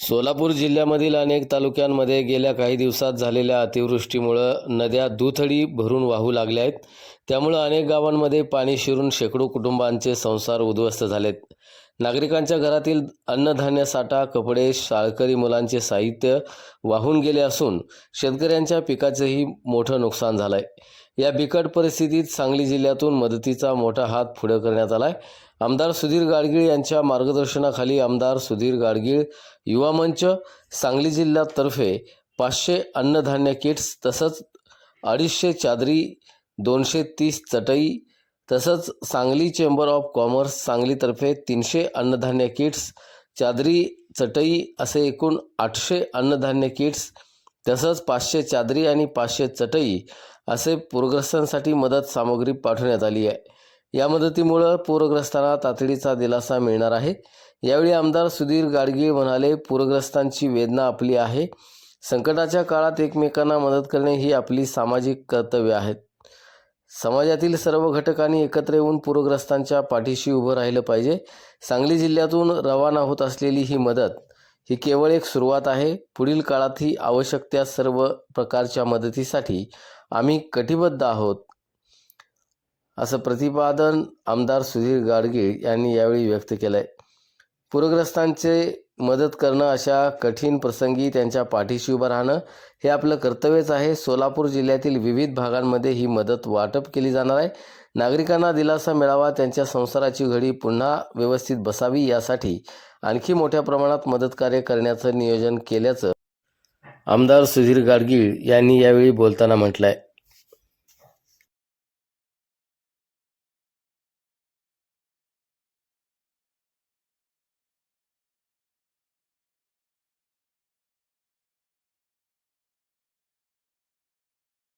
सोलापूर जिल्ह्यामधील अनेक तालुक्यांमध्ये गेल्या काही दिवसात झालेल्या अतिवृष्टीमुळं नद्या दुथडी भरून वाहू लागल्या आहेत. त्यामुळं अनेक गावांमध्ये पाणी शिरून शेकडो कुटुंबांचे संसार उद्ध्वस्त झालेत. नागरिकांच्या घरातील अन्नधान्य साठा कपडे शाळकरी मुलांचे साहित्य वाहून गेले असून शेतकऱ्यांच्या पिकाचेही मोठं नुकसान झालंय. या बिकट परिस्थितीत सांगली जिल्ह्यातून मदतीचा मोठा हात पुढे करण्यात आलाय. आमदार सुधीर गाडगीळ यांच्या मार्गदर्शनाखाली आमदार सुधीर गाडगीळ युवा मंच सांगली जिल्ह्यातर्फे पाचशे अन्नधान्य किट्स तसंच अडीचशे चादरी दोनशे तीस चटई तसंच सांगली चेंबर ऑफ कॉमर्स सांगलीतर्फे तीनशे अन्नधान्य किट्स चादरी चटई असे एकूण आठशे अन्नधान्य किट्स तसंच पाचशे चादरी आणि पाचशे चटई असे पूरग्रस्तांसाठी मदत सामग्री पाठवण्यात आली आहे. या मदतीमुळं पूरग्रस्तांना तातडीचा दिलासा मिळणार आहे. यावेळी आमदार सुधीर गाडगीळ म्हणाले पूरग्रस्तांची वेदना आपली आहे. संकटाच्या काळात एकमेकांना मदत करणे ही आपली सामाजिक कर्तव्य आहेत समाजातील सर्व घटकांनी एकत्र येऊन पूरग्रस्तांच्या पाठीशी उभं राहिलं पाहिजे. सांगली जिल्ह्यातून रवाना होत असलेली ही मदत ही केवळ एक सुरुवात आहे. पुढील काळात ही आवश्यक त्या सर्व प्रकारच्या मदतीसाठी आम्ही कटिबद्ध आहोत. असं प्रतिपादन आमदार सुधीर गाडगीळ यांनी यावेळी व्यक्त केलं आहे पूरग्रस्तांचे मदत करणं अशा कठीण प्रसंगी त्यांच्या पाठीशी उभं राहणं हे आपलं कर्तव्यच आहे. सोलापूर जिल्ह्यातील विविध भागांमध्ये ही मदत वाटप केली जाणार आहे. नागरिकांना दिलासा मिळावा त्यांच्या संसाराची घडी पुन्हा व्यवस्थित बसावी यासाठी आणखी मोठ्या प्रमाणात मदतकार्य करण्याचं नियोजन केल्याचं आमदार सुधीर गाडगीळ यांनी यावेळी बोलताना म्हटलं आहे